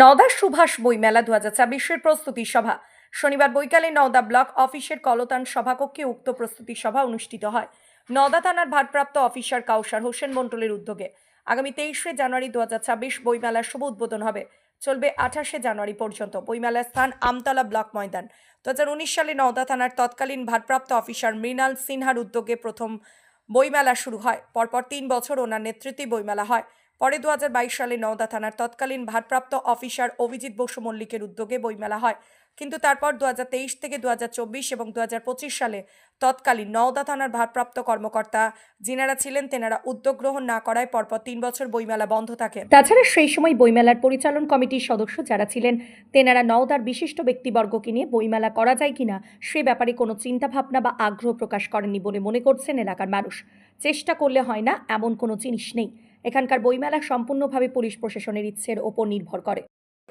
নওদা সুভাষ বই মেলা দু হাজার ছাব্বিশের প্রস্তুতি সভা। শনিবার বৈকালে নওদা ব্লক অফিসের কলতান সভাকক্ষে উক্ত প্রস্তুতি সভা অনুষ্ঠিত হয়। নওদা থানার ভারপ্রাপ্ত অফিসার কাউসার হোসেন মণ্ডলের উদ্যোগে। আগামী তেইশে জানুয়ারি দু হাজার ছাব্বিশ বইমেলার শুভ উদ্বোধন হবে। চলবে আঠাশে জানুয়ারি পর্যন্ত। বইমেলার স্থান আমতলা ব্লক ময়দান। দু হাজার উনিশ সালে নওদা থানার তৎকালীন ভারপ্রাপ্ত অফিসার মৃণাল সিনহার উদ্যোগে প্রথম বইমেলা শুরু হয়। পরপর তিন বছর ওনার নেতৃত্বে বইমেলা হয়। পরে দু হাজার বাইশ সালে নওদা থানার তৎকালীন ভারপ্রাপ্ত অফিসার অভিজিৎ বসু মল্লিকের উদ্যোগে বইমেলা হয়। কিন্তু তারপর দু হাজার তেইশ থেকে দু হাজার চব্বিশ এবং দু হাজার পঁচিশ সালে তৎকালীন নওদা থানার ভারপ্রাপ্ত কর্মকর্তা যিনারা ছিলেন তেনারা উদ্যোগ গ্রহণ না করায় পরপর তিন বছর বইমেলা বন্ধ থাকে। তাছাড়া সেই সময় বইমেলার পরিচালন কমিটির সদস্য যারা ছিলেন, তেনারা নওদার বিশিষ্ট ব্যক্তিবর্গকে নিয়ে বইমেলা করা যায় কিনা সে ব্যাপারে কোনো চিন্তাভাবনা বা আগ্রহ প্রকাশ করেননি বলে মনে করছেন এলাকার মানুষ। চেষ্টা করলে হয় না, এমন কোনো জিনিস নেই। এখানকার বইমেলা সম্পূর্ণভাবে পুলিশ প্রশাসনের ইচ্ছের ওপর নির্ভর করে।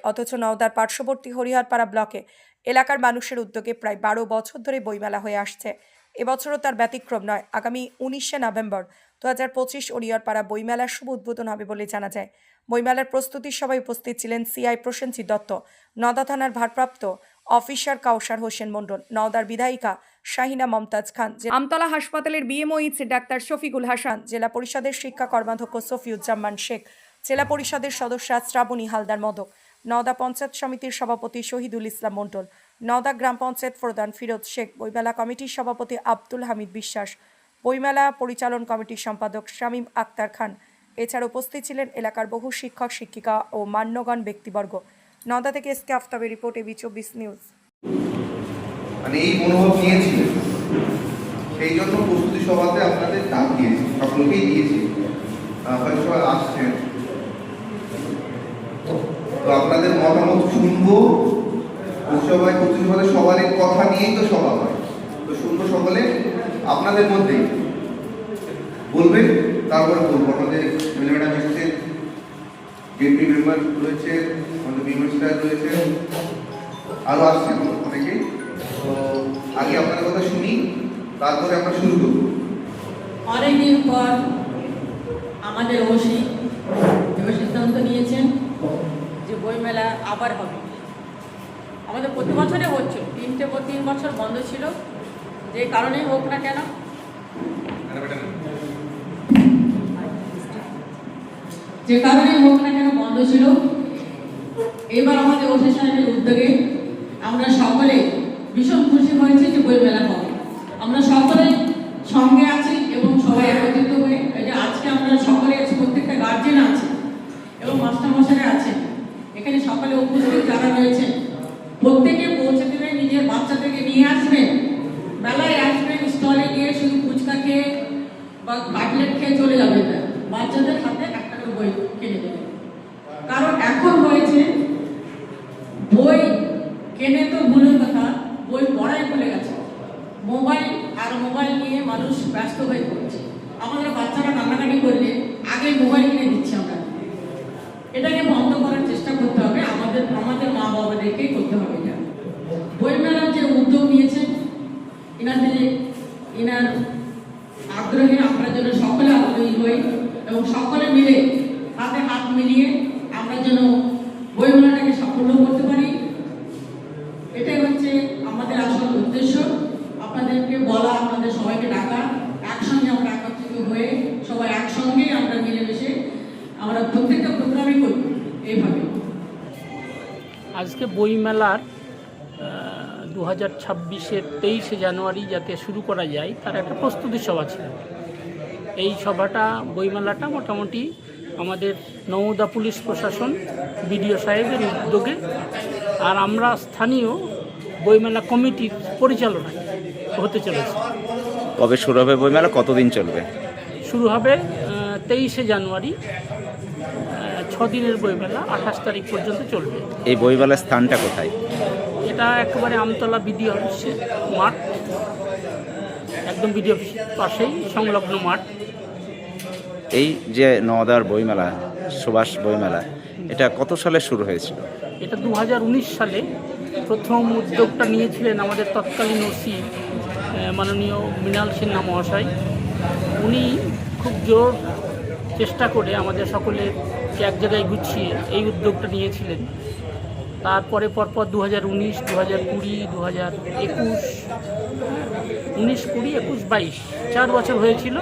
অথচ নওদার পার্শ্ববর্তী হরিহরপাড়া ব্লকে এলাকার মানুষের উদ্যোগে প্রায় বারো বছর ধরে বইমেলা হয়ে আসছে। এবছরও তার ব্যতিক্রম নয়। আগামী উনিশে নভেম্বর দু হাজার পঁচিশ হরিহরপাড়া বইমেলার শুভ উদ্বোধন হবে বলে জানা যায়। বইমেলার প্রস্তুতির সভায় উপস্থিত ছিলেন সিআই প্রসেনজিৎ দত্ত। নওদা থানার ভারপ্রাপ্ত অফিসার কাউসার হোসেন মণ্ডল নওদার বিধায়িকা শাহিনা মমতাজ খান আমতলা হাসপাতালের বিএমওইচ ডাক্তার শফিকুল হাসান জেলা পরিষদের শিক্ষা কর্মাধ্যক্ষ সফিউজ্জামান শেখ জেলা পরিষদের সদস্যা শ্রাবণী হালদার মদক নওদা পঞ্চায়েত সমিতির সভাপতি শহীদুল ইসলাম মণ্ডল নওদা গ্রাম পঞ্চায়েত প্রধান ফিরোজ শেখ বইমেলা কমিটির সভাপতি আব্দুল হামিদ বিশ্বাস বইমেলা পরিচালন কমিটির সম্পাদক শামীম আক্তার খান। এছাড়া উপস্থিত ছিলেন এলাকার বহু শিক্ষক শিক্ষিকা ও মান্যগণ ব্যক্তিবর্গ। নওদা থেকে এসকে আফতাবের রিপোর্ট, এবি চব্বিশ নিউজ। মানে এই মনোভাব নিয়েছিলেন। সেই জন্য প্রস্তুতি সভাতে আপনাদের ডাক দিয়েছি, সকলকেই দিয়েছি। হয়তো সবাই আসছেন। তো আপনাদের মতামত শুনব। সবাই প্রস্তুতি সভাতে সবারই কথা নিয়েই তো সভা হয়। তো শুনব সকলে, আপনাদের মধ্যেই। বলবেন, তারপরে বলব। এসছেন মেম্বার রয়েছে আমাদের মিনিস্টার রয়েছে। আরও আসছেন অনেকেই। তো আগে আপনার কথা শুনি তারপরে আমরা শুরু করব। অনেকদিন পর আমাদের ওসি এবার সিদ্ধান্ত নিয়েছেন যে বইমেলা আবার হবে। আমাদের প্রতি বছরে হচ্ছে তিনটে তিন বছর বন্ধ ছিল। যে কারণেই হোক না কেন। যে কারণেই হোক না কেন বন্ধ ছিল। এবার আমাদের ওসি সাহেবের উদ্যোগে আমরা সকলে ভীষণ খুশি হয়েছি যে বইমেলা হবে আমরা সকলে সঙ্গে আছি এবং সবাই একত্রিত হয়ে এই যে আজকে আমরা সকলে আছি, প্রত্যেকটা গার্জেন আছে এবং মাস্টারমশাইরা আছেন এখানে সকলে উপস্থিত যারা রয়েছেন প্রত্যেকে পৌঁছে দেবে নিজের বাচ্চাদেরকে নিয়ে আসবেন মেলায় আসবেন স্টলে গিয়ে শুধু ফুচকা খেয়ে বা কাটলেট খেয়ে চলে যাবেন না বাচ্চাদের হাতে একটা করে বই কিনে দেবেন কারণ এখন হয়েছে, বই কেনে তো ভুলের কথা, বই পড়াই ভুলে গেছে। মোবাইল আর মোবাইল নিয়ে মানুষ ব্যস্ত হয়ে পড়ছে। আমাদের বাচ্চারা কান্নাকাটি করলে আগে মোবাইল কিনে দিচ্ছে আমরা। এটাকে বন্ধ করার চেষ্টা করতে হবে, আমাদের আমাদের মা বাবাদেরকেই করতে হবে এটা। বইমেলার যে উদ্যোগ নিয়েছেন এনাদের এনার আগ্রহে আমরা যেন সকলে আগ্রহী হই এবং সকলে মিলে হাতে হাত মিলিয়ে আমরা যেন বইমেলাটাকে সাফল্য করতে পারি। এটাই হচ্ছে আমাদের আসল উদ্দেশ্য। আপনাদেরকে বলা, আপনাদের সবাইকে ডাকা। একসঙ্গে আমরা একত্রিত হয়ে সবাই একসঙ্গে আমরা মিলেমিশে আমরা প্রত্যেকটা প্রোগ্রামই করি এইভাবে। আজকে বইমেলার দু হাজার ছাব্বিশের তেইশে জানুয়ারি যাতে শুরু করা যায়, তার একটা প্রস্তুতি সভা ছিল। এই সভাটা বইমেলাটা মোটামুটি আমাদের নওদা পুলিশ প্রশাসন বিডিও সাহেবের উদ্যোগে। আর আমরা স্থানীয় বইমেলা কমিটির পরিচালনায় হতে চলেছে। কবে শুরু হবে বইমেলা? কতদিন চলবে? শুরু হবে তেইশে জানুয়ারি। আহ, ছ দিনের বইমেলা আঠাশ তারিখ পর্যন্ত চলবে। এই বইমেলার স্থানটা কোথায়? এটা একেবারে আমতলা বিডি অফিসের মাঠ। একদম বিডি অফিসের পাশেই সংলগ্ন মাঠ। এই যে নওদার বইমেলা, সুভাষ বইমেলা, এটা কত সালে শুরু হয়েছিল? এটা দু হাজার উনিশ সালে প্রথম উদ্যোগটা নিয়েছিলেন আমাদের তৎকালীন ওসি মাননীয় মৃণাল সিনহা মহাশয়। উনি খুব জোর চেষ্টা করে আমাদের সকলে এক জায়গায় গুছিয়ে এই উদ্যোগটা নিয়েছিলেন। তারপরে পরপর দু হাজার উনিশ দু হাজার কুড়ি দু হাজার একুশ উনিশ কুড়ি একুশ বাইশ। চার বছর হয়েছিল।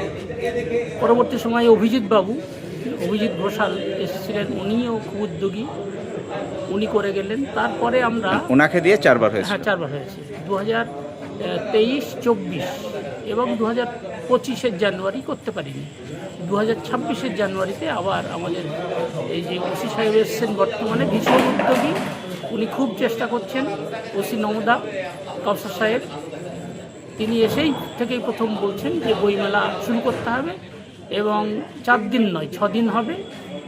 পরবর্তী সময়ে অভিজিৎ বাবু অভিজিৎ ঘোষাল এসেছিলেন। উনিও খুব উদ্যোগী। উনি করে গেলেন। তারপরে আমরা ওনাকে দিয়ে চারবার হয়েছে হ্যাঁ চারবার হয়েছে। দু হাজার তেইশ চব্বিশ এবং দু হাজার পঁচিশের জানুয়ারি করতে পারিনি। দু হাজার ছাব্বিশের জানুয়ারিতে আবার আমাদের এই যে ওসি সাহেব এসছেন বর্তমানে ভীষণ উদ্যোগী। উনি খুব চেষ্টা করছেন, ওসি নমদা কফসার সাহেব। তিনি এসেই থেকেই প্রথম বলছেন যে বইমেলা শুরু করতে হবে এবং চার দিন নয় ছদিন হবে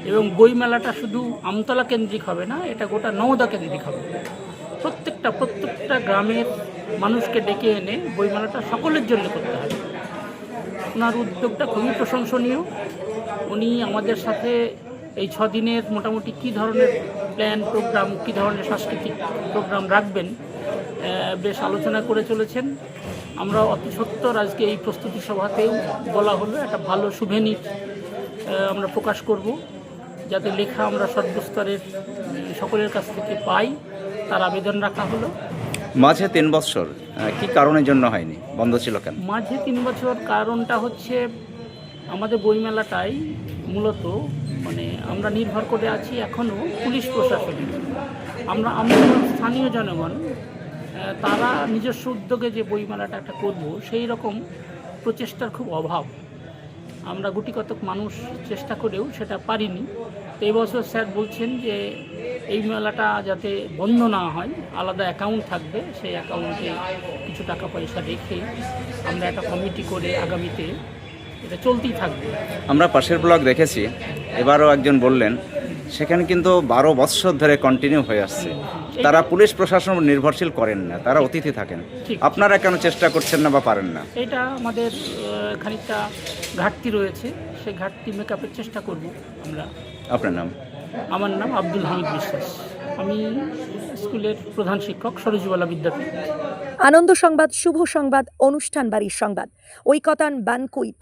এবং বইমেলাটা শুধু আমতলা কেন্দ্রিক হবে না, এটা গোটা নওদা কেন্দ্রিক হবে। প্রত্যেকটা প্রত্যেকটা গ্রামের মানুষকে ডেকে এনে বইমেলাটা সকলের জন্য করতে হবে। ওনার উদ্যোগটা খুবই প্রশংসনীয়। উনি আমাদের সাথে এই ছ দিনের মোটামুটি কী ধরনের প্ল্যান প্রোগ্রাম কী ধরনের সাংস্কৃতিক প্রোগ্রাম রাখবেন? বেশ আলোচনা করে চলেছেন। আমরা অতি সত্তর আজকে এই প্রস্তুতি সভাতেও বলা হলো একটা ভালো সুভেনির আমরা প্রকাশ করব। যাতে লেখা আমরা সর্বস্তরের সকলের কাছ থেকে পাই তার আবেদন রাখা হলো। মাঝে তিন বছর কি কারণের জন্য হয়নি? বন্ধ ছিল কেন? মাঝে তিন বছর কারণটা হচ্ছে আমাদের বইমেলাটাই মূলত মানে আমরা নির্ভর করে আছি এখনও পুলিশ প্রশাসনের আমরা আমরা স্থানীয় জনগণ তারা নিজস্ব উদ্যোগে যে বইমেলাটা একটা করব, সেই রকম প্রচেষ্টার খুব অভাব। আমরা গুটি কতক মানুষ চেষ্টা করেও সেটা পারিনি। তো এবছর স্যার বলছেন যে এই মেলাটা যাতে বন্ধ না হয়, আলাদা অ্যাকাউন্ট থাকবে, সেই অ্যাকাউন্টে কিছু টাকা পয়সা রেখে আমরা একটা কমিটি করে আগামীতে এটা চলতেই থাকবে। আমরা পাশের ব্লগ দেখেছি এবারও একজন বললেন সেখানে কিন্তু বারো বৎসর ধরে কন্টিনিউ হয়ে আসছে। তারা পুলিশ প্রশাসন উপর নির্ভরশীল করেন না তারা অতিথি থাকেন। আপনারা কেন চেষ্টা করছেন না বা পারেন না? এটা আমাদের খানিকটা ঘাটতি রয়েছে সেই ঘাটতি মেকআপের চেষ্টা করব আমরা। আপনার নাম? আমার নাম আব্দুল হামিদ বিশ্বাস। আমি স্কুলের প্রধান শিক্ষক সরোজবালা বিদ্যাপীঠ। আনন্দ সংবাদ শুভ সংবাদ অনুষ্ঠান বাড়ির সংবাদ। Oikotan banquet.